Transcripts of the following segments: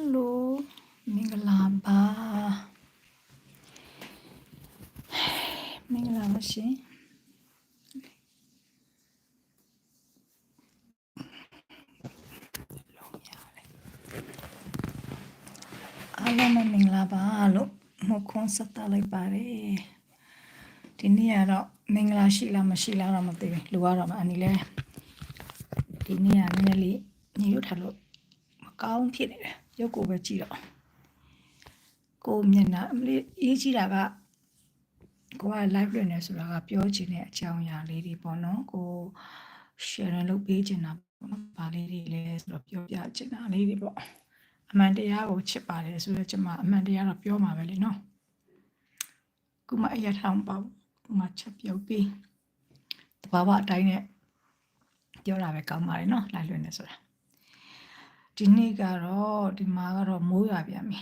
ယ်လိုမင်္ဂလာပါမင်္ဂလာပါရှင်အားလုံးပဲမင်္ဂလာပါလို့မခွန်းဆက်တာလိုက်ပါတယ်ဒီနေ့ကတော့မင်္ဂလာရှိလားမရှိလားတော့မသိဘူးလူကတော့မအနီလဲဒီနေ့ကနည်းနည်းလေးညရွတ်ထားလို့မကောင်းဖြစ်နေတယ်ရုပ်ကိုပဲကြည့်တော့ကိုယ်မျက်နှာအမလေးအေးကြည့်တာကကိုက live လွှင့်နေဆိုတာကပြောချင်တဲ့အကြောင်းအရာလေးတွေပေါ့နော်ကို share လုပ်ပေးချင်တာပေါ့နော်ဗာလေးတွေလဲဆိုတော့ပြောပြချင်တာလေးတွေပေါ့အမှန်တရားကိုချစ်ပါတယ်ဆိုတော့ကျွန်မအမှန်တရားတော့ပြောမှာပဲလေနော်ခုမှအရာထောင်ပေါ့ခုမှချက်ပြုတ်ပြီးတဘာဝအတိုင်းနဲ့ပြောတာပဲကောင်းပါတယ်နော် live လွှင့်နေဆိုတာ ဒီနေ့ကတော့ဒီမှာကတော့မိုးရွာပြန်ပြီ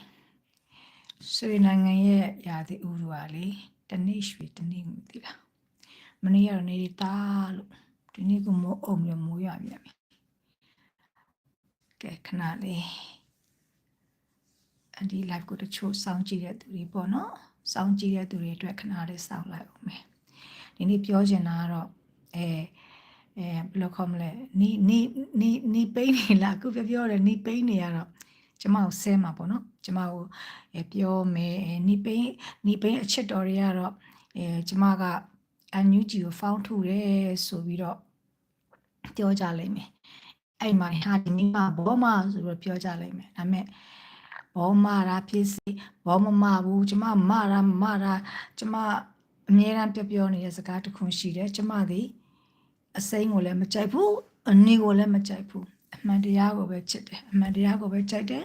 ဆွေနိုင်ငံရဲ့ရာသီဥတုကလေတနေ့ရွှေတနေ့မသိလားမနေ့ကတော့နေတာလို့ဒီနေ့ကမိုးအုံမျိုးမိုးရွာပြန်ပြီကဲခဏလေးအဒီ live ကိုတချို့စောင့်ကြည့်တဲ့သူတွေပေါ့နော်စောင့်ကြည့်တဲ့သူတွေအတွက်ခဏလေးစောင့်လိုက်အောင်မယ်ဒီနေ့ပြောချင်တာကတော့အဲ အဲဘယ်လိုခေါ်မလဲနီနီနီနီပိန်းနေလားအခုပြောပြောတယ်နီပိန်းနေရတော့ကျမကိုဆဲမှာပေါ့နော်ကျမကိုအဲပြောမယ်အဲနီပိန်းနီပိန်းအချစ်တော်တွေကတော့အဲကျမကအန်ယူဂျီကိုဖောင်းထုတယ်ဆိုပြီးတော့ပြောကြလိမ့်မယ်အဲ့မှာဟာဒီနေ့မှာဘောမဆိုပြီးပြောကြလိမ့်မယ်ဒါပေမဲ့ဘောမတာဖြစ်စီဘောမမဘူးကျမမတာမတာကျမအမြဲတမ်းပြောပြောနေတဲ့စကားတစ်ခုရှိတယ်ကျမသည် အစိမ်းကိုလည်းမကြိုက်ဘူးအနီကိုလည်းမကြိုက်ဘူးအမှန်တရားကိုပဲချစ်တယ်အမှန်တရားကိုပဲကြိုက်တယ်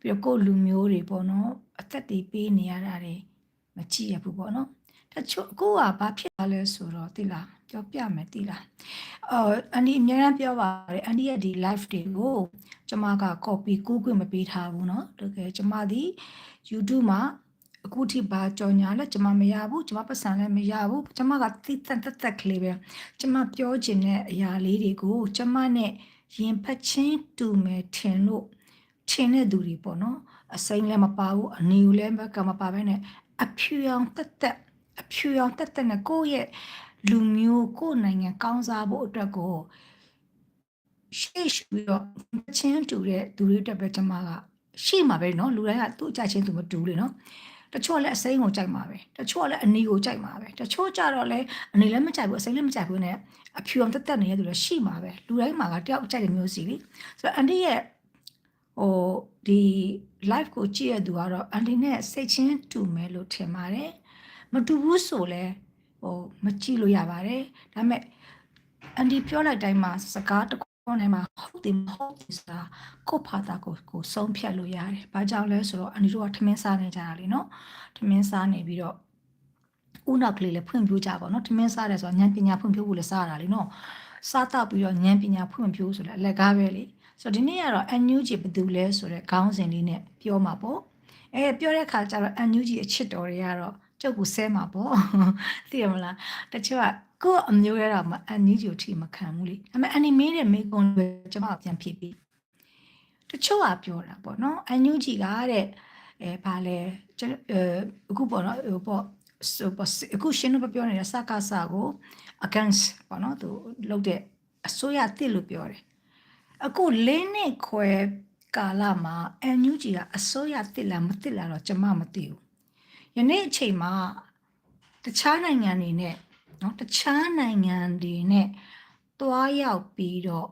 ပြီးတော့ကိုယ့်လူမျိုးတွေပေါ့နော်အသက်တွေပေးနေရတာတွေမကြည့်ရဘူးပေါ့နော်တချို့ကိုကဘာဖြစ်လာလဲဆိုတော့သိလားပြောပြမယ်သိလားအော်အန်ဒီအများအားပြောပါတယ်အန်ဒီရဲ့ဒီ live တွေကိုကျမက copy ကူးခွင့်မပေးထားဘူးเนาะတကယ်ကျမဒီ YouTube မှာ အခုထိဘာကြော်ညာလဲကျမမရဘူးကျမပတ်စံလည်းမရဘူးကျမကတိတက်တက်တက်ကလေးပဲကျမပြောချင်တဲ့အရာလေးတွေကိုကျမနဲ့ရင်ဖက်ချင်းတူမယ်ထင်လို့ထင်တဲ့သူတွေပေါ့နော်အစိမ်းလည်းမပါဘူးအနီကိုလည်းကမပါဘဲနဲ့အဖြူအောင်တက်တက်အဖြူအောင်တက်တက်နဲ့ကိုယ့်ရဲ့လူမျိုးကိုယ့်နိုင်ငံကောင်းစားဖို့အတွက်ကိုရှေ့ရှုပြီးတော့ချင်းတူတဲ့သူတွေတက်ပဲကျမကရှိမှာပဲเนาะလူတိုင်းကသူ့အကြချင်းသူမတူလေเนาะ တချို့လည်းအစိမ်းကိုကြိုက်မှာပဲတချို့လည်းအနီကိုကြိုက်မှာပဲတချို့ကြတော့လည်းအနီလည်းမကြိုက်ဘူးအစိမ်းလည်းမကြိုက်ဘူးနဲ့အဖြူအောင်တက်တက်နေတဲ့သူလည်းရှိမှာပဲလူတိုင်းမှာကတယောက်ကြိုက်တဲ့မျိုးစီလေဆိုတော့အန်ဒီရဲ့ဟိုဒီ live ကိုကြည့်ရသူကတော့အန်ဒီနဲ့စိတ်ချင်းတူမယ်လို့ထင်ပါတယ်မတူဘူးဆိုလဲဟိုမကြည့်လို့ရပါတယ်ဒါပေမဲ့အန်ဒီပြောလိုက်တိုင်းမှာစကားတစ် ခုနဲ့မှာဟုတ်တယ်မဟုတ်ဘူးဆိုတာကိုယ့်ဖာသာကိုကိုဆုံးဖြတ်လို့ရတယ်။ဘာကြောင့်လဲဆိုတော့အန်ဒီတို့ကထမင်းစားနေကြတာလीနော်။ထမင်းစားနေပြီးတော့ဦးနောက်ကလေးလည်းဖွင့်ပြကြပါတော့။ထမင်းစားတယ်ဆိုတော့ဉာဏ်ပညာဖွင့်ပြဖို့လည်းစားတာလीနော်။စားတော့ပြီးတော့ဉာဏ်ပညာဖွင့်ပြဆိုလည်းအလက်ကားပဲလေ။ဆိုတော့ဒီနေ့ကတော့အန်ယူဂျီဘယ်သူလဲဆိုတော့ခေါင်းစဉ်လေးနဲ့ပြောမှာပေါ့။အဲပြောတဲ့ခါကျတော့အန်ယူဂျီအချစ်တော်တွေကတော့ကျုပ်ကိုဆဲမှာပေါ့။သိရမလား။တချို့က ကိုယ့်အမျိုးရတာမအန်နီဂျီကိုထိမခံဘူးလေဒါပေမဲ့အန်နီမေးတဲ့မေကွန်တွေကျွန်မပြန်ဖြေပြီးတချို့ကပြောတာပေါ့နော်အန်ယူဂျီကတဲ့အဲဘာလဲအဲအခုပေါ့နော်ဟိုပေါ့ဆိုပေါ့အခုရှင်းလို့ပြောနေတဲ့စကားစာကို against ပေါ့နော်သူလုပ်တဲ့အစိုးရတစ်လို့ပြောတယ်အခုလင်းနဲ့ခွဲကာလမှာအန်ယူဂျီကအစိုးရတစ်လားမတစ်လားတော့ကျွန်မမသိဘူးယနေ့အချိန်မှာတခြားနိုင်ငံတွေနဲ့ နော်တခြားနိုင်ငံတွေနဲ့တွားရောက်ပြီးတော့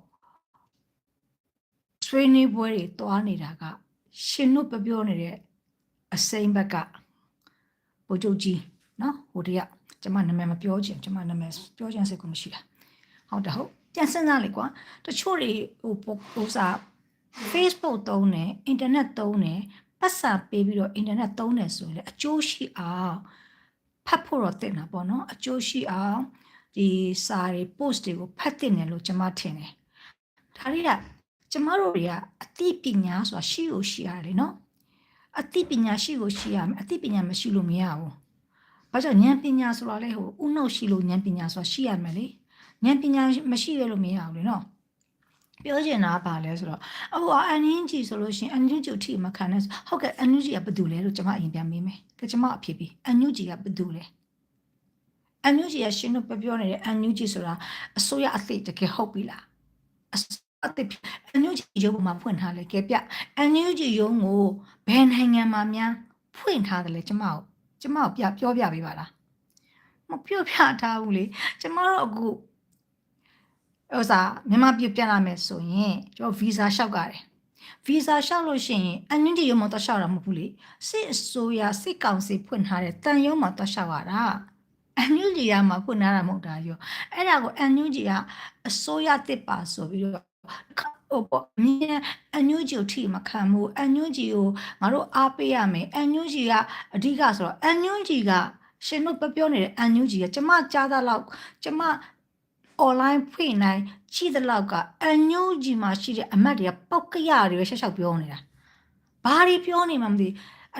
ဆွေးနွေးပွဲတွေတွားနေတာက ရှင်တို့ပြောပြောနေတဲ့အစိမ့်ဘက်ကဗိုလ်ချုပ်ကြီးနော်ဟိုတည်းကကျွန်မနာမည်မပြောချင်ကျွန်မနာမည်ပြောချင်စိတ်ကမရှိတာဟုတ်တယ်ဟုတ်ပြန်စဉ်းစားလေကွာတချို့တွေဟိုဟိုစာ Facebook သုံးတယ် internet သုံးတယ်ပတ်စာပေးပြီးတော့ internet သုံးတယ်ဆိုရင်လည်းအကျိုးရှိအောင် ဖတ်ဖို့တော့တင်တာပေါ့နော်အကျိုးရှိအောင်ဒီစာတွေ post တွေကိုဖတ်တင်တယ်လို့ကျွန်မထင်တယ်ဒါတွေကကျမတို့တွေကအသိပညာဆိုတာရှိကိုရှိရတယ်နော်အသိပညာရှိကိုရှိရမယ်အသိပညာမရှိလို့မရဘူးဘာကြောင့်ဉာဏ်ပညာဆိုတာလဲဟိုဥနှုတ်ရှိလို့ဉာဏ်ပညာဆိုတာရှိရမယ်လေဉာဏ်ပညာမရှိရလို့မရဘူးလေနော် ပြောချင်တာကဘာလဲဆိုတော့အခုအန်နင်းကြီးဆိုလို့ရှိရင်အန်နင်းကြီးအထိမခံနဲ့ဆိုဟုတ်ကဲ့အန်နင်းကြီးကဘယ်သူလဲလို့ကျွန်မအရင်ပြန်မေးမယ်ကဲကျွန်မအဖြစ်ပြီးအန်နင်းကြီးကဘယ်သူလဲအန်နင်းကြီးကရှင်တို့ပြောပြောနေတဲ့အန်နင်းကြီးဆိုတာအစိုးရအသိတကယ်ဟုတ်ပြီလားအစိုးရအသိအန်နင်းကြီးရုံးမှာဖွင့်ထားလဲကဲပြအန်နင်းကြီးရုံးကိုဘယ်နိုင်ငံမှာများဖွင့်ထားတယ်လဲကျွန်မကိုကျွန်မကိုပြပြောပြပေးပါလားမပြောပြထားဘူးလေကျွန်မတို့အခု ဥစားမြန်မာပြည်ပြန်လာမယ်ဆိုရင်ကျွန်တော်ဗီဇာလျှောက်ရတယ်ဗီဇာလျှောက်လို့ရှိရင်အန်နင်းတီရုံးမှာတော့လျှောက်တာမဟုတ်ဘူးလေစစ်အစိုးရစစ်ကောင်စီဖွင့်ထားတဲ့တန်ရုံးမှာတော့လျှောက်ရတာအန်နူဂျီယာမှာဖွင့်ထားတာမဟုတ်တာရောအဲ့ဒါကိုအန်နူဂျီကအစိုးရတစ်ပါဆိုပြီးတော့ဟိုပေါ့မြင်အန်နူဂျီကိုထိမခံဘူးအန်နူဂျီကိုငါတို့အားပေးရမယ်အန်နူဂျီကအဓိကဆိုတော့အန်နူဂျီကရှင်တို့ပြောပြောနေတဲ့အန်နူဂျီကကျမကြားတာလောက်ကျမ online ဖွင့်နိုင်ကြည့်တဲ့လောက်ကအန်ညိုကြီးမှာရှိတဲ့အမတ်တွေကပောက်ကရတွေပဲရှက်ရှောက်ပြောနေတာဘာတွေပြောနေမှမသိ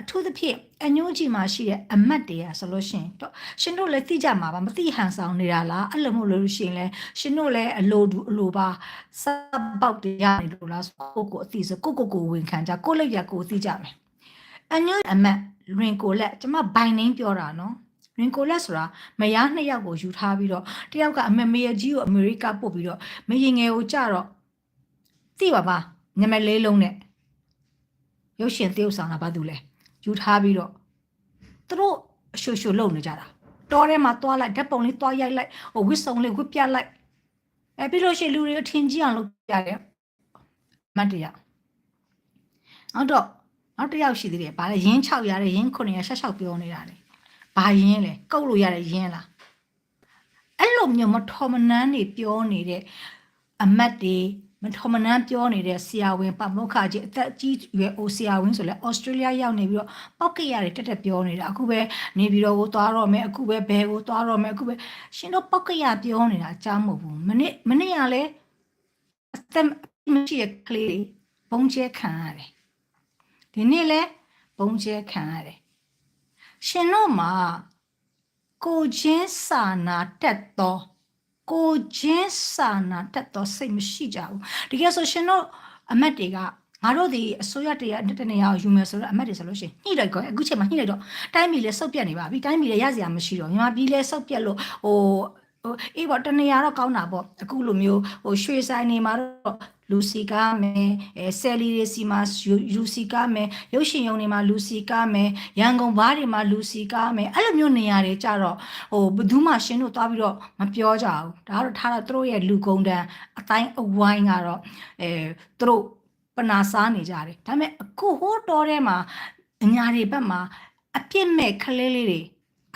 အထူးသဖြင့်အန်ညိုကြီးမှာရှိတဲ့အမတ်တွေကဆိုလို့ရှိရင်တော့ရှင်တို့လည်းသိကြမှာပါမသိဟန်ဆောင်နေတာလားအဲ့လိုမဟုတ်လို့ရှိရင်လည်းရှင်တို့လည်းအလိုတူအလိုပါစပောက်တွေရနေလို့လားကိုကိုအသိစကိုကိုကိုဝင်ခံကြကိုလိုက်ရကိုသိကြမယ်အန်ညိုအမတ်လွင်ကိုလက်ကျမဘိုင်နှင်းပြောတာနော် ရင်ကိုလက်ဆိုတာမယားနှစ်ယောက်ကိုယူထားပြီးတော့တယောက်ကအမေမေရကြီးကိုအမေရိကပို့ပြီးတော့မရင်ငယ်ကိုကြတော့သိပါပါညမလေးလုံးနဲ့ရုပ်ရှင်သေုပ်ဆောင်တာဘာတူလဲယူထားပြီးတော့သူတို့အရှူရှူလုံနေကြတာတောထဲမှာသွားလိုက်ဓာတ်ပုံလေးသွားရိုက်လိုက်ဟိုဝစ်စုံလေးဝစ်ပြလိုက်အဲပြီးလို့ရှိရင်လူတွေအထင်ကြီးအောင်လုပ်ကြတယ်မတ်တရနောက်တော့နောက်တစ်ယောက်ရှိသေးတယ်ဗာလဲရင်း6ရတဲ့ရင်း9ရဆက်6ပြောနေတာလေ ဘာရင်းလဲကုတ်လို့ရတဲ့ရင်းလားအဲ့လိုမျိုးမထော်မနှမ်းနေပြောနေတဲ့အမတ်တွေမထော်မနှမ်းပြောနေတဲ့ဆရာဝန်ပမုခကြီးအသက်ကြီးရွယ်အိုဆရာဝန်ဆိုလဲဩစတြေးလျရောက်နေပြီးတော့ပောက်ကရတွေတက်တက်ပြောနေတာအခုပဲနေပြီးတော့ကိုသွားတော့မယ်အခုပဲဘဲကိုသွားတော့မယ်အခုပဲရှင်တို့ပောက်ကရပြောနေတာအကြောင်းမဟုတ်ဘူးမနစ်မနစ်ရလဲအသက်မရှိတဲ့ကလေးတွေဘုံကျဲခံရတယ်ဒီနေ့လဲဘုံကျဲခံရတယ် ရှင်တို့မှာကိုချင်းစာနာတက်တော့ကိုချင်းစာနာတက်တော့စိတ်မရှိကြဘူးတကယ်ဆိုရှင်တို့အမတ်တွေကငါတို့ဒီအစိုးရတရားတနေရာကိုယူမယ်ဆိုတော့အမတ်တွေဆိုလို့ရှိရင်ညှိလိုက်ကောအခုချိန်မှာညှိလိုက်တော့တိုင်းပြည်လည်းစုပ်ပြတ်နေပါပြီတိုင်းပြည်လည်းရစရာမရှိတော့မြန်မာပြည်လည်းစုပ်ပြတ်လို့ဟို ဟိုအေးပေါ့တနေရာတော့ကောင်းတာပေါ့အခုလိုမျိုးဟိုရွှေဆိုင်နေမှာတော့လူစီကားမယ်အဲဆယ်လီတွေစီမှာလူစီကားမယ်ရုပ်ရှင်ရုံတွေမှာလူစီကားမယ်ရန်ကုန်ဘားတွေမှာလူစီကားမယ်အဲ့လိုမျိုးနေရာတွေကြတော့ဟိုဘယ်သူမှရှင်းတို့သွားပြီးတော့မပြောကြဘူးဒါကတော့ထားတော့သူတို့ရဲ့လူကုန်တန်းအတိုင်းအဝိုင်းကတော့အဲသူတို့ပနာစားနေကြတယ်ဒါပေမဲ့အခုဟိုတော်ထဲမှာအညာတွေဘက်မှာအပြစ်မဲ့ကလေးလေးတွေ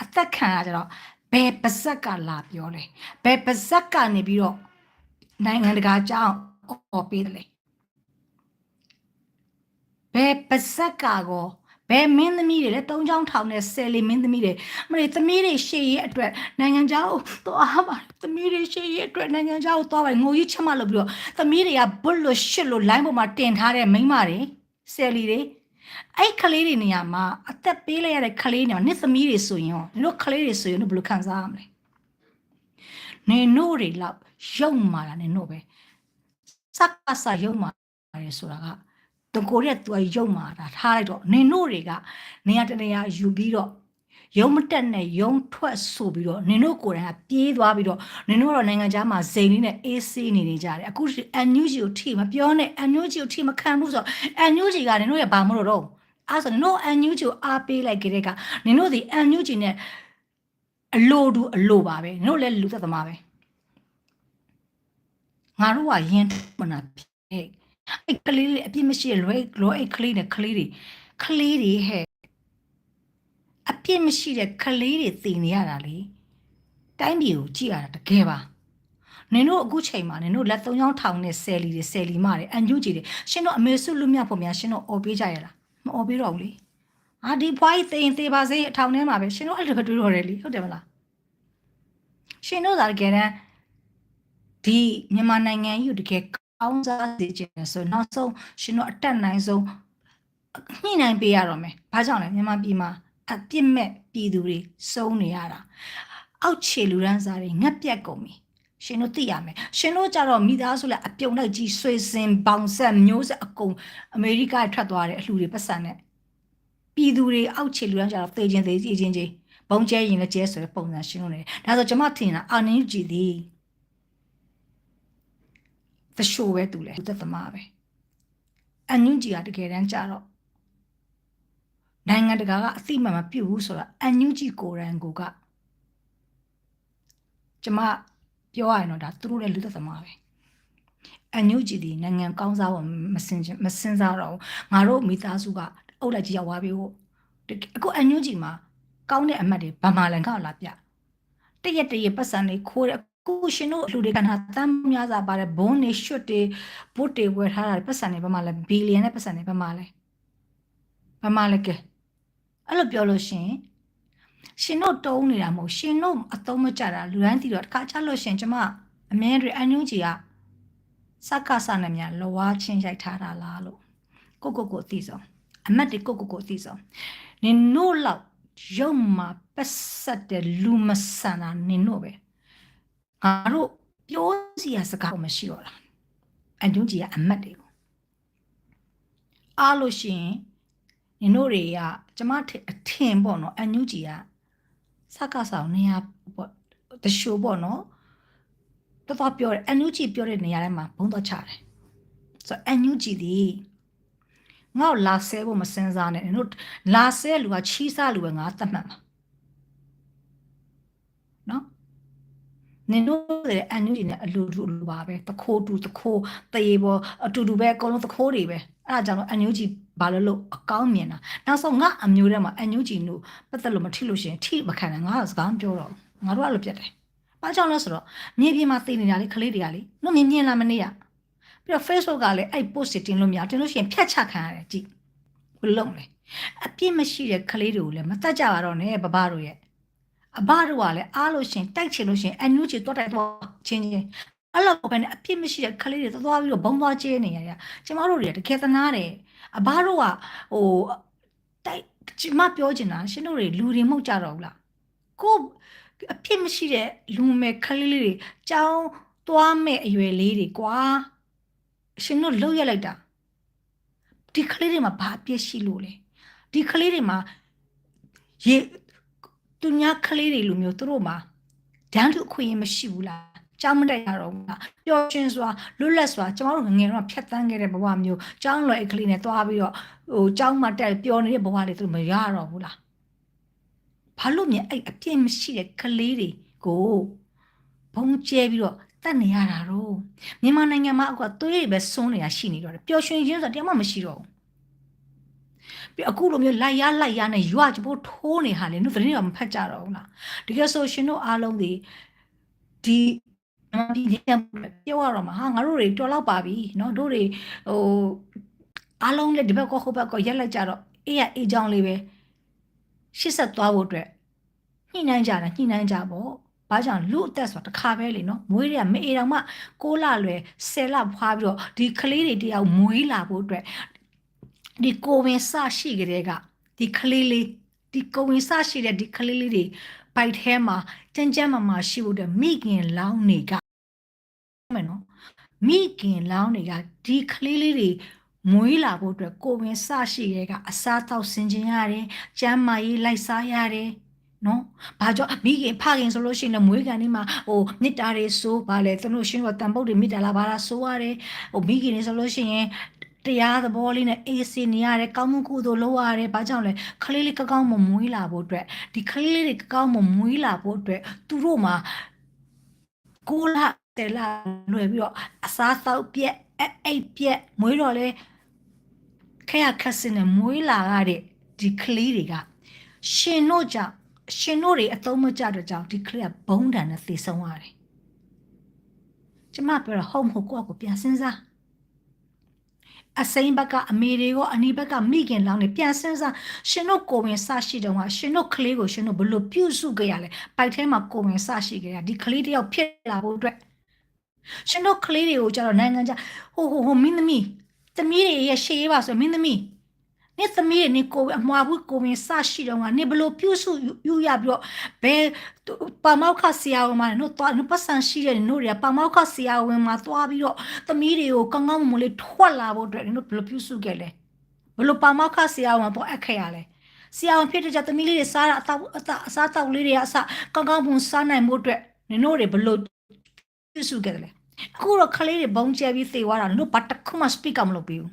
အသက်ခံရကြတော့ ဘယ်ပါဇက်ကလာပြောလဲဘယ်ပါဇက်ကနေပြီးတော့နိုင်ငံတကာကြောင်းအော်ပေးတယ်လေဘယ်ပါဇက်ကကောဘယ်မင်းသမီးတွေလဲတုံးချောင်းထောင်တဲ့ဆယ်လီမင်းသမီးတွေမလေးသမီးတွေရှေ့ရဲ့အတွက်နိုင်ငံခြားကိုသွားပါသမီးတွေရှေ့ရဲ့အတွက်နိုင်ငံခြားကိုသွားပါငိုကြီးချက်မလို့ပြီးတော့သမီးတွေကဘွတ်လို့ရှစ်လို့ line ပေါ်မှာတင်ထားတဲ့မိန်းမတွေဆယ်လီတွေ အဲ့ကလေးတွေနေရာမှာအသက်ပေးလိုက်ရတဲ့ကလေးတွေနှစ်သမီးတွေဆိုရင်ရောတို့ကလေးတွေဆိုရင်တို့ဘယ်လိုခံစားရမလဲနေနို့တွေလောက်ရုံမာတာနေနို့ပဲစက္ကစရုံမာတယ်ဆိုတာကတကိုရက်သူကရုံမာတာထားလိုက်တော့နေနို့တွေကနေရာတနေရာယူပြီးတော့ ရုံမတက်နဲ့ရုံထွက်ဆိုပြီးတော့နင်တို့ကိုယ်တိုင်ကပြေးသွားပြီးတော့နင်တို့ကတော့နိုင်ငံခြားမှာဇိမ်လေးနဲ့အေးဆေးနေနေကြတယ်အခုအန်နူဂျီကိုထိမပြောနဲ့အန်နူဂျီကိုထိမခံဘူးဆိုတော့အန်နူဂျီကနင်တို့ရဲ့ဘာမလို့တော့အဲ့ဆိုနင်တို့အန်နူဂျီကိုအားပေးလိုက်ကြတဲ့ကနင်တို့ဒီအန်နူဂျီနဲ့အလိုတူအလိုပါပဲနင်တို့လည်းလူသက်သမားပဲငါတို့ကယင်းမနာဖြစ်အဲ့ကလေးလေးအပြစ်မရှိလွယ်လွယ်အဲ့ကလေးနဲ့ကလေးတွေကလေးတွေဟဲ့ အပြစ်မရှိတဲ့ကလေးတွေသိနေရတာလေတိုင်းပြည်ကိုကြည့်ရတာတကယ်ပါနင်တို့အခုချိန်မှာနင်တို့လက်သုံးချောင်းထောင်နဲ့ဆယ်လီတွေဆယ်လီမတွေအန်ကျူကြီးတွေရှင်တို့အမေစုလူမြဖို့များရှင်တို့អော်ပေးကြရလားမអော်ပေးတော့ဘူးလေအာဒီဖွားကြီးသိရင်သေးပါစေအထောင်ထဲမှာပဲရှင်တို့အဲ့လိုပဲတွေးတော့တယ်လေဟုတ်တယ်မလားရှင်တို့သာတကယ်တမ်းဒီမြန်မာနိုင်ငံယူတကယ်ကောင်းစားစေချင်တယ်ဆိုနောက်ဆုံးရှင်တို့အတက်နိုင်ဆုံးညှိနှိုင်းပေးရတော့မယ်ဘာကြောင့်လဲမြန်မာပြည်မှာ အပြစ်မဲ့ပြည်သူတွေစုံနေရတာအောက်ခြေလူရန်စားတွေငက်ပြက်ကုန်ပြီရှင်တို့သိရမယ်ရှင်တို့ကြတော့မိသားစုလည်းအပြုံလိုက်ကြီးဆွေစင်ဘောင်ဆက်မျိုးဆက်အကုန်အမေရိကထွက်သွားတဲ့အလှူတွေပတ်စံနဲ့ပြည်သူတွေအောက်ခြေလူတန်းကြတော့သေခြင်းသေးကြီးချင်းချင်းဘုံကျဲရင်လည်းကျဲဆိုတဲ့ပုံစံရှင်တို့နေတယ်ဒါဆိုကျွန်မထင်တာအာနင်းကြည်သည်သရှိုးပဲသူလဲသက်သမားပဲအန်နုကြည်ကတကယ်တမ်းကြတော့ နိုင်ငံတကာကအသိမှန်မပြုတ်ဘူးဆိုတာအန်နုကြည်ကိုရန်ကိုကကျမပြောရရင်တော့ဒါသူတို့ရဲ့လူသက်သမားပဲအန်နုကြည်ဒီနိုင်ငံကောင်းစားဖို့မစင်ချင်မစင်စားတော့ဘူးငါတို့မိသားစုကအုပ်လိုက်ကြီးရောက်သွားပြီဟုတ်အခုအန်နုကြည်မှာကောင်းတဲ့အမတ်တွေဗမာလန်ကောက်လာပြတရက်တရက်ပတ်စံတွေခိုးတဲ့ခုရှင်တို့လူတွေကနာတမ်းများစွာပါတယ်ဘုန်းနေရွှတ်တွေဘုတ်တွေဝယ်ထားတာပတ်စံတွေဗမာလဲဘီလီယံနဲ့ပတ်စံတွေဗမာလဲဗမာလဲကဲ အဲ့လိုပြောလို့ရှင်ရှင်တို့တုံးနေတာမဟုတ်ရှင်တို့အသုံးမကျတာလူရန်တီတော့တခါချလို့ရှင်ကျမအမဲတွေအန်ညူကြီးကစက္ကစနဲ့များလောဝါချင်းရိုက်ထားတာလားလို့ကိုကိုကိုသိဆုံးအမတ်တွေကိုကိုကိုသိဆုံးနင်တို့လောက်ရုံမှာပတ်ဆက်တဲ့လူမဆန်တာနင်တို့ပဲငါတို့ပြောစီရစကားမရှိတော့လားအန်ညူကြီးကအမတ်တွေကိုအားလို့ရှိရင် နင်တို့တွေကကျမထင်အထင်ပေါ့နော်အန်ညူကြီးကစကားဆောင်နေရပေါ့တရှိုးပေါ့နော်တော်တော်ပြောတယ်အန်ညူကြီးပြောတဲ့နေရာထဲမှာဘုံတော့ချတယ်ဆိုတော့အန်ညူကြီးဒီငါ့ကိုလာဆဲဖို့မစင်စားနဲ့နင်တို့လာဆဲလူကချီးစားလူပဲငါသတ်မှတ်မှာနော်နင်တို့ရဲ့အန်နူဂျီနဲ့အလူတူအလူပါပဲတခိုးတူတခိုးတေပေါ်အတူတူပဲအကုန်လုံးတခိုးတွေပဲ အဲ့ဒါကြောင့်အန်နူဂျီဘာလို့လို့အကောင်းမြင်တာနောက်ဆုံးငါအမျိုးထဲမှာအန်နူဂျီတို့ပတ်သက်လို့မထိလို့ရှင်ထိမခံနဲ့ငါကစကားမပြောတော့ငါတို့ကလို့ပြတ်တယ်ဘာကြောင့်လဲဆိုတော့မြေပြင်မှာသိနေတာလေကလေးတွေကလေနှုတ်မြင်မြင်လာမနေရပြီးတော့ Facebook ကလည်းအဲ့ post တင်လို့မရတင်လို့ရှိရင်ဖြတ်ချခံရတယ်ကြည့်ဘယ်လုံးလဲအပြစ်မရှိတဲ့ကလေးတွေကိုလည်းမတတ်ကြပါတော့နဲ့ဘဘတို့ရဲ့အဘတို့ကလည်းအားလို့ရှင်တိုက်ချင်လို့ရှင်အန်နူချီတော့တိုက်တော့ချင်းချင်း အဲ့လိုပဲနဲ့အပြစ်မရှိတဲ့ကလေးတွေသွားပြီးတော့ဘုံသွားကျဲနေရတာကျမတို့တွေကတကယ်သနာတယ်အဘတို့ကဟိုတိုက်ကျမပြောချင်တာရှင်တို့တွေလူတွေမဟုတ်ကြတော့ဘူးလားကိုအပြစ်မရှိတဲ့လူမဲ့ကလေးလေးတွေကြောင်းသွားမဲ့အရွယ်လေးတွေကွာရှင်တို့လှုပ်ရလိုက်တာဒီကလေးတွေမှာဘာအပြစ်ရှိလို့လဲဒီကလေးတွေမှာရေသူများကလေးတွေလိုမျိုးသူတို့မှာဒန်းတူအခွင့်အရေးမရှိဘူးလား ကြောင်းမတက်ရတော့ဘူးလားပျော်ရွှင်စွာလွတ်လပ်စွာကျမတို့ငငယ်တော့ဖြတ်တန်းခဲ့တဲ့ဘဝမျိုးကြောင်းလွယ်ကလေးနဲ့သွားပြီးတော့ဟိုကြောင်းမတက်ပျော်နေတဲ့ဘဝလေးသူမရတော့ဘူးလားဘာလို့မြင်အဲ့အပြည့်မရှိတဲ့ကလေးတွေကိုဘုံကျဲပြီးတော့တတ်နေရတာတော့မြန်မာနိုင်ငံမှာအခုကသွေးတွေပဲစွန်းနေတာရှိနေတော့တယ်ပျော်ရွှင်ခြင်းဆိုတာတရားမှမရှိတော့ဘူးပြီးအခုလိုမျိုးလိုက်ရလိုက်ရနဲ့ရွာချဖို့ထိုးနေဟာလေတို့သတင်းတော့မဖတ်ကြတော့ဘူးလားတကယ်ဆိုရှင်တို့အားလုံးဒီဒီ ဒီညပြောရတော့မှာဟာငါတို့တွေတော်တော့ပါပြီเนาะတို့တွေဟိုအားလုံးလည်းဒီဘက်ကောဟိုဘက်ကောရက်လိုက်ကြတော့အေးရအေးချောင်းလေးပဲရှစ်ဆက်သွားဖို့အတွက်ညှိနှိုင်းကြတာညှိနှိုင်းကြပေါ့ဘာကြောင့်လူအသက်ဆိုတာတစ်ခါပဲလေနော်မွေးရမအေးတော့မှ6လလွယ်10လဖွားပြီးတော့ဒီကလေးတွေတယောက်မွေးလာဖို့အတွက်ဒီကိုဝင်စရှိကြတဲ့ကဒီကလေးလေးဒီကိုဝင်စရှိတဲ့ဒီကလေးလေးတွေပိုက်ထဲမှာကြမ်းကြမ်းမာမာရှိဖို့အတွက်မိခင်လောင်းတွေက မယ်နော်မိခင်လောင်းတွေကဒီကလေးလေးတွေမွေးလာဖို့အတွက်ကိုဝင်စရှိတဲ့ကအစားတောက်ဆင်ခြင်ရတယ်ကျမ်းမာရေးလိုက်စားရတယ်နော်ဘာကြောင့်မိခင်ဖခင်ဆိုလို့ရှိရင်မွေးကန်ဒီမှာဟိုမေတ္တာတွေဆိုဗာလေသူတို့ရှင်ကတန်ပုတ်တွေမေတ္တာလာပါလားဆိုရတယ်ဟိုမိခင်တွေဆိုလို့ရှိရင်တရားသဘောလေးနဲ့အေးစင်နေရတယ်ကောင်းမှုကုသိုလ်လုပ်ရတယ်ဘာကြောင့်လဲခလေးလေးကောင်းမမွေးလာဖို့အတွက်ဒီခလေးလေးတွေကောင်းမမွေးလာဖို့အတွက်သူတို့မှာကိုလာ တယ်လာလွယ်ပြီးတော့အစားသောက်ပြက်အိတ်ပြက်မွေးတော့လဲခဲရခက်စင်နဲ့မွေးလာရတဲ့ဒီကလေးတွေကရှင်တို့ကြောင့်ရှင်တို့တွေအသုံးမကျတဲ့ကြောင့်ဒီကလေးကဘုံတန်နဲ့သေဆုံးရတယ်ကျမပြောတာဟုတ်မဟုတ်ကိုယ့်ကိုပြန်စဉ်းစားအစိမ်းဘက်ကအမေတွေရောအနီးဘက်ကမိခင်လောင်းတွေပြန်စဉ်းစားရှင်တို့ကိုဝင်စရှိတုန်းကရှင်တို့ကလေးကိုရှင်တို့ဘလို့ပြုစုကြရလဲပိုက်ထဲမှာကိုဝင်စရှိကြရဒီကလေးတယောက်ဖြစ်လာဖို့အတွက် ရှင်တို့ကလေးတွေကိုကျတော့နိုင်ငံခြားဟိုဟိုဟိုမင်းသမီးသမီးတွေရဲ့ရှေ့ရေးပါဆိုမင်းသမီးနေသမီးတွေနေကိုအမွာဘူးကိုဝင်စရှိတော့ကနေဘလို့ပြုစုယူရပြီးတော့ဘယ်ပါမောက်ခဆရာဝန်မနဲ့တို့သွားတို့ပတ်စံရှိတဲ့တို့တွေကပါမောက်ခဆရာဝန်မှာသွားပြီးတော့သမီးတွေကိုကောင်းကောင်းမွန်မွန်လေးထွက်လာဖို့အတွက်တို့ဘလို့ပြုစုခဲ့လဲဘလို့ပါမောက်ခဆရာဝန်ပေါ်အပ်ခဲ့ရလဲဆရာဝန်ဖြစ်တဲ့ကြောင့်သမီးလေးတွေစားတာအသာအသာအစားတောက်လေးတွေအစကောင်းကောင်းမွန်စားနိုင်မှုအတွက်နင်တို့တွေဘလို့ပြုစုခဲ့တယ်လဲ အခုတော့ခလေးတွေဘုံကျဲပြီးသေသွားတာတို့ဘာတစ်ခုမှ speak မလုပ်ဘူး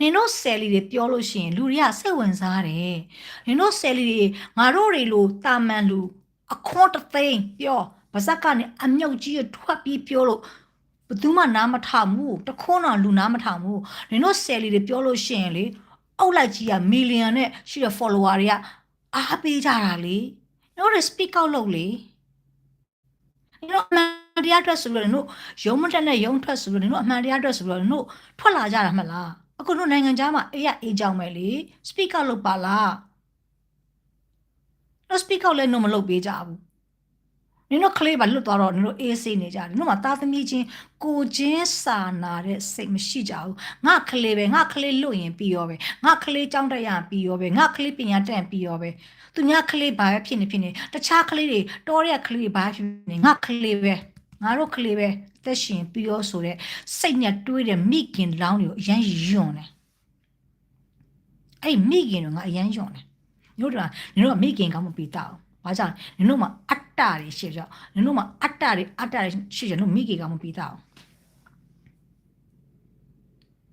နင်တို့ဆယ်လီတွေပြောလို့ရှိရင်လူတွေကစိတ်ဝင်စားတယ်နင်တို့ဆယ်လီတွေငါတို့တွေလိုတာမန်လူအခေါ်တသိန်းပြောပါဇက်ကနေအမြုပ်ကြီးရထွက်ပြီးပြောလို့ဘယ်သူမှနားမထောင်ဘူးတခွန်းတော့လူနားမထောင်ဘူးနင်တို့ဆယ်လီတွေပြောလို့ရှိရင်လေအုတ်လိုက်ကြီးကမီလီယံနဲ့ရှိတဲ့ follower တွေကအားပေးကြတာလေနင်တို့ speak out လုပ်လေနင်တို့အမှန် တရားအတွက်ဆိုလို့နင်တို့ရုံးမတက်နဲ့ရုံးထွက်ဆိုလို့နင်တို့အမှန်တရားအတွက်ဆိုလို့နင်တို့ထွက်လာကြတာမလားအခုတို့နိုင်ငံသားမှာအေးရအေးကြောင်ပဲလေ speak out လုပ်ပါလားတော့ speak out လည်းတော့မလုပ်ပေးကြဘူးနင်တို့ကလေးပါလွတ်သွားတော့နင်တို့အေးဆေးနေကြတယ်နင်တို့မှာသားသမီးချင်းကိုချင်းစာနာတဲ့စိတ်မရှိကြဘူးငါကလေးပဲငါကလေးလွတ်ရင်ပြီးရောပဲငါကလေးကြောင်းတက်ရရင်ပြီးရောပဲငါကလေးပညာတက်ရင်ပြီးရောပဲသူများကလေးဘာပဲဖြစ်နေဖြစ်နေတခြားကလေးတွေတော်ရကလေးတွေဘာဖြစ်နေငါကလေးပဲ ငါတို့ကလေးပဲသက်ရှင်ပြီးရောဆိုတဲ့စိတ်နဲ့တွေးတဲ့မိခင်လောင်းတွေကိုအရန်ယွန်းတယ်အဲ့မိခင်တို့ငါအရန်ယွန်းတယ်တို့ကနင်တို့ကမိခင်ကောင်းမပြီးတော့ဘာကြောင့်နင်တို့မှာအတ္တတွေရှိကြနင်တို့မှာအတ္တတွေအတ္တတွေရှိကြလို့မိခင်ကောင်းမပြီးတော့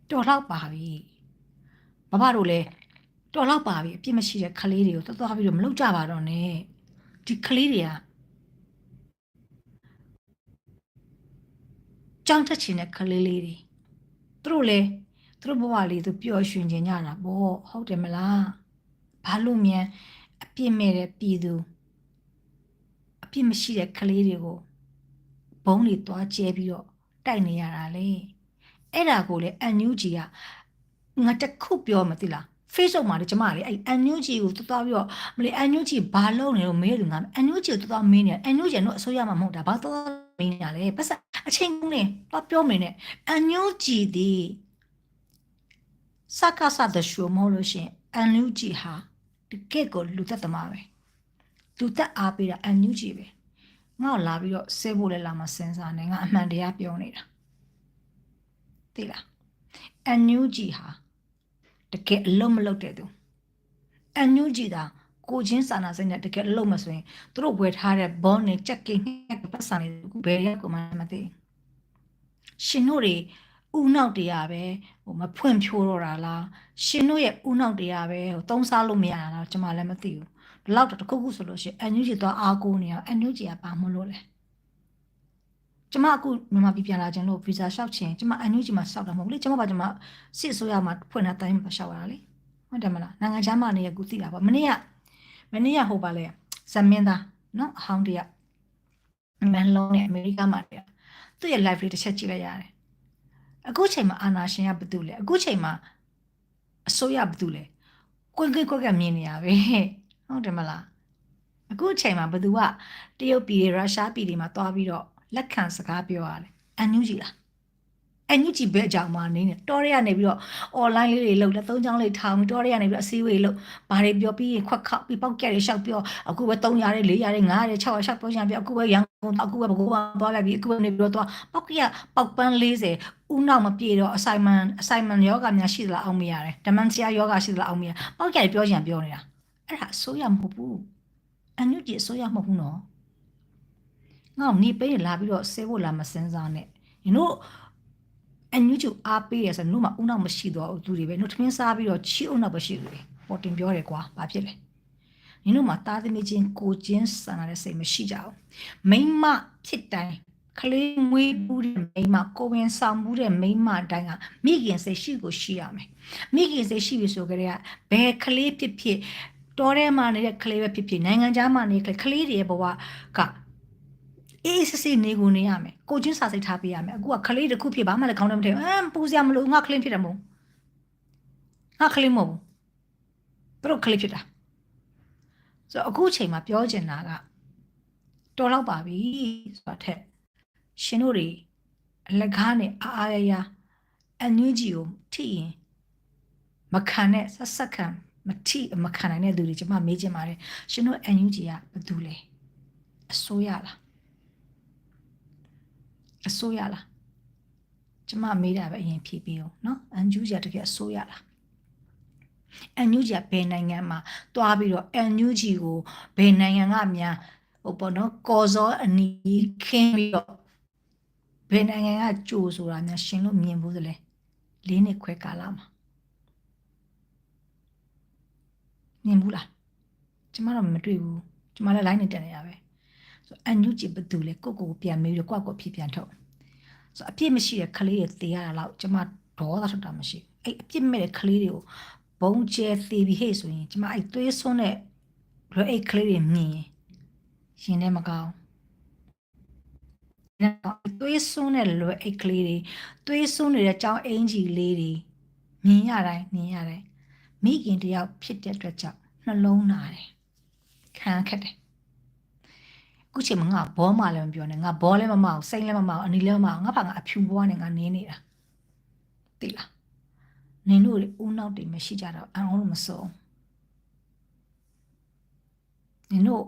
တော်တော့ပါပြီဘဘတို့လည်းတော်တော့ပါပြီအပြစ်မရှိတဲ့ကလေးတွေကိုသွားသွားပြီးတော့မလုပ်ကြပါတော့နဲ့ဒီကလေးတွေက ကြောင်းတက်ချင်တဲ့ကလေးလေးတွေသူတို့လည်းသူတို့ဘဝလေးသူပျော်ရွှင်ခြင်းကြတာပေါ့ဟုတ်တယ်မလားဘာလို့မြန်အပြစ်မဲ့တဲ့ပြည်သူအပြစ်မရှိတဲ့ကလေးတွေကိုဘုံတွေသွားကျဲပြီးတော့တိုက်နေရတာလေအဲ့ဒါကိုလေအန်ယူဂျီကငါတခုပြောမသိလား Facebook မှာလေကျမလေအဲ့အန်ယူဂျီကိုသွားသွားပြီးတော့မလေးအန်ယူဂျီဘာလုပ်နေလို့မေးလို့ငါအန်ယူဂျီကိုသွားသွားမေးနေအန်ယူဂျီကတော့အစိုးရမှာမဟုတ်တာဘာသွား မေးနေရလဲပတ်စအချိန်ကုန်နေသွားပြောမနေနဲ့အန်ယူဂျီဒီစကားစတဲ့ရှုမဟုတ်လို့ရှင်အန်ယူဂျီဟာတကယ့်ကိုလူသက်သမားပဲလူသက်အားပေးတာအန်ယူဂျီပဲငါ့ကိုလာပြီးတော့ဆဲဖို့လဲလာမှစဉ်းစားနေငါအမှန်တရားပြောနေတာသိလားအန်ယူဂျီဟာတကယ်အလုံးမလုပ်တဲ့သူအန်ယူဂျီတာ ကိုချင်းစာနာစိတ်နဲ့တကယ်အလုံးမဆိုရင်သူတို့ဝယ်ထားတဲ့ဘောနဲ့ကြက်ကင်းနဲ့ပတ်စံနေခုဘယ်ရက်ကိုမှမသိရှင်တို့တွေဥနောက်တရားပဲဟိုမဖွင့်ဖြိုးတော့တာလားရှင်တို့ရဲ့ဥနောက်တရားပဲဟိုသုံးစားလို့မရတာလားကျွန်မလည်းမသိဘူးဒီလောက်တော့တခုခုဆိုလို့ရှိရင်အန်ယူဂျီတော့အားကိုးနေအောင်အန်ယူဂျီကပါမလို့လဲကျမအခုမြန်မာပြည်ပြန်လာခြင်းလို့ဗီဇာလျှောက်ခြင်းကျမအန်ယူဂျီမှာစောက်တာမဟုတ်ဘူးလေကျမကကျမစစ်အစိုးရမှာဖွင့်တာတိုင်းမှာလျှောက်ရတာလေဟုတ်တယ်မလားနိုင်ငံခြားမှာနေရကူသိတာပေါ့မနေ့က မနေ့ကဟိုပါလေဇမင်းသားနော်အဟောင်းတရမန်လုံးနဲ့အမေရိကမှာတရသူ့ရဲ့ live လေးတစ်ချက်ကြည့်လိုက်ရတယ်အခုချိန်မှာအာနာရှင်ကဘာတူလဲအခုချိန်မှာအစိုးရဘာတူလဲကွင်းကွင်းကွက်ကမြင်နေရပဲဟုတ်တယ်မလားအခုချိန်မှာဘသူကတရုတ်ပြည်တွေရုရှားပြည်တွေမှာသွားပြီးတော့လက်ခံစကားပြောရတယ်အန်နူဂျီလား အန်နူဂျီဘဲအကြောင်းမှနေနေတော်ရရနေပြီးတော့ online လေးတွေလုပ်လက်သုံးချောင်းလေးထောင်ပြီးတော်ရရနေပြီးတော့အစည်းအဝေးလုပ်ဘာတွေပြောပြီးခွက်ခောက်ပြီးပေါက်ကက်တွေရှောက်ပြောအခုပဲ300ရဲ400ရဲ900ရဲ600ရှောက်ပြောချင်ပြောအခုပဲရန်ကုန်အခုပဲဘကိုးပန်းသွားလိုက်ပြီးအခုပဲနေပြီးတော့သွားပေါက်ကက်ပေါက်ပန်း40ဦးနောက်မပြေတော့ assignment assignment ယောဂများရှိသလားအောင်မရတယ်ဓမ္မဆရာယောဂရှိသလားအောင်မရပေါက်ကက်ပြောချင်ပြောနေတာအဲ့ဒါအစိုးရမဟုတ်ဘူးအန်နူဂျီအစိုးရမဟုတ်ဘူးနော်ငါ့နေပေးလာပြီးတော့ဆဲဖို့လာမစင်းစားနဲ့နင်တို့ အန်ယူချူအားပေးရဆိုတော့တို့မှဦးနောက်မရှိတော့သူတွေပဲတို့ထမင်းစားပြီးတော့ချီဦးနောက်ပဲရှိသူတွေပေါ်တင်ပြောတယ်ကွာဘာဖြစ်လဲနင်တို့မှတားသမီးချင်းကိုချင်းဆန်လာတဲ့စိတ်မရှိကြဘူးမိမဖြစ်တိုင်းကလေးမွေးဘူးတဲ့မိမကိုဝင်ဆောင်ဘူးတဲ့မိမအတိုင်းကမိခင်စိတ်ရှိကိုရှိရမယ်မိခင်စိတ်ရှိပြီဆိုကြတဲ့ဘယ်ကလေးဖြစ်ဖြစ်တော်ထဲမှာနေတဲ့ကလေးပဲဖြစ်ဖြစ်နိုင်ငံခြားမှာနေတဲ့ကလေးတွေရဲ့ဘဝက အေးစစ်စစ်နေကိုနေရမယ်ကိုချင်းစာစိတ်ထားပေးရမယ်အခုကကလေးတစ်ခုဖြစ်ဘာမှလည်းခေါင်းထဲမထည့်အမ်ပူစရာမလိုငါကလေးဖြစ်တယ်မဟုတ်ငါကလေးမဟုတ်ဘူးသူတို့ကလေးဖြစ်တာဆိုတော့အခုချိန်မှာပြောချင်တာကတော်တော့ပါပြီဆိုတာထက်ရှင်တို့တွေအလကားနဲ့အားအားရရအန်ယူဂျီကိုထိရင်မခံတဲ့ဆက်ဆက်ခံမထိမခံနိုင်တဲ့သူတွေကျမမေးချင်ပါတယ်ရှင်တို့ NUG ကဘာတူလဲအစိုးရလား အစိုးရလားကျမမေးတာပဲအရင်ဖြေပေးအောင်နော်အန်ယူဂျီကတကယ်အစိုးရလားအန်ယူဂျီကဘယ်နိုင်ငံမှာသွားပြီးတော့အန်ယူဂျီကိုဘယ်နိုင်ငံကများဟိုပေါ့နော်ကော်ဇောအနီးခင်းပြီးတော့ဘယ်နိုင်ငံကကြိုဆိုတာများရှင်လို့မြင်ဘူးသလဲလေးနှစ်ခွဲကာလမှာမြင်ဘူးလားကျမတော့မတွေ့ဘူးကျမလည်း line နဲ့တက်နေရပဲ ဆို NUG ဘယ်သူလဲကိုကိုကိုပြန်မေးပြီးတော့ကိုယ့်ကိုယ်ဖြစ်ပြန်ထုတ်ဆိုအပြစ်မရှိတဲ့ကလေးတွေတေးရတာတော့ကျမဒေါသထွက်တာမရှိဘူးအဲ့အပြစ်မဲ့တဲ့ကလေးတွေကိုဘုံကျဲသေးပြီးဟဲ့ဆိုရင်ကျမအဲ့သွေးစွန်းတဲ့လွယ်အိတ်ကလေးတွေမြင်ရင်ရှင်ထဲမကောင်းသွေးစွန်းတဲ့လွယ်အိတ်ကလေးတွေသွေးစွန်းနေတဲ့ကြောင်းအင်ကြီးလေးတွေမြင်ရတိုင်းမြင်ရတိုင်းမိခင်တယောက်ဖြစ်တဲ့အတွက်ကြောင့်နှလုံးနာတယ်ခံခက်တယ်အ ခုချိန်မှာငါဘောမှလည်းမပြောနဲ့ငါဘောလည်းမမအောင်စိတ်လည်းမမအောင်အနီလည်းမမအောင်ငါဘာငါအဖြူဘွားနဲ့ငါနင်းနေတာသိလားနင်တို့တွေဦးနောက်တွေမရှိကြတော့အံ့ဩလို့မစုံနင်တို့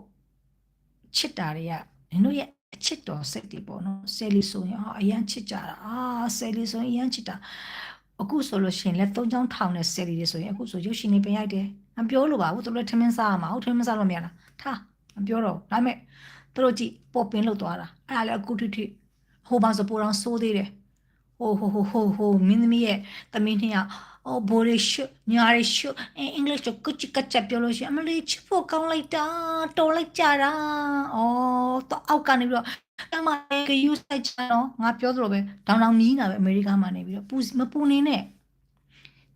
ချစ်တာတွေကနင်တို့ရဲ့အချစ်တော်စိတ်တွေပေါ့နော်ဆယ်လီဆိုရင်အာအရန်ချစ်ကြတာအာဆယ်လီဆိုရင်အရန်ချစ်တာအခုဆိုလို့ရှိရင်လက်သုံးချောင်းထောင်တဲ့ဆယ်လီတွေဆိုရင်အခုဆိုရုပ်ရှင်တွေပြန်ရိုက်တယ်မပြောလို့ပါဘူးသူတို့လည်းထမင်းစားရမှာဟုတ်ထမင်းစားလို့မရလားထားမပြောတော့ဘူးဒါပေမဲ့ သူတို့ကြည့်ပေါ်ပင်လို့သွားတာအဲ့ဒါလည်းအခုထိထိဟိုဘာဆိုပိုတော့စိုးသေးတယ်ဟိုဟိုဟိုဟိုဟိုမင်းသမီးရဲ့သမီးနှစ်ယောက်အော်ဘိုးရရှုညာရရှုအင်္ဂလိပ်ကိုကုချကချက်ပြောလို့ရှိရင်အမလေးချစ်ဖို့ကောင်းလိုက်တာတော်လိုက်ကြတာအော်တော့အောက်ကနေပြီးတော့အမလေးကယူဆိုင်ချတော့ငါပြောသလိုပဲဒေါင်ဒေါင်မြည်နေတာပဲအမေရိကမှာနေပြီးတော့ပူမပူနေနဲ့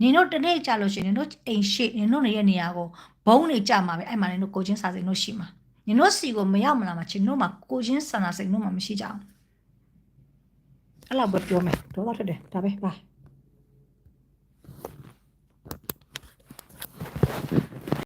နင်တို့တနေ့ကြာလို့ရှိရင်နင်တို့အိမ်ရှိနင်တို့နေရဲ့နေရာကိုဘုံနေကြမှာပဲအဲ့မှာနင်တို့ကိုချင်းစာစိန်တို့ရှိမှာ နင်တို့စီကိုမရောက်မလာမှာချင်းတို့မှာကိုချင်းစာနာစိန်တို့မှာမရှိကြအောင်အဲ့လောက်ပဲပြောမယ်ဒေါသထွက်တယ်ဒါပဲပါ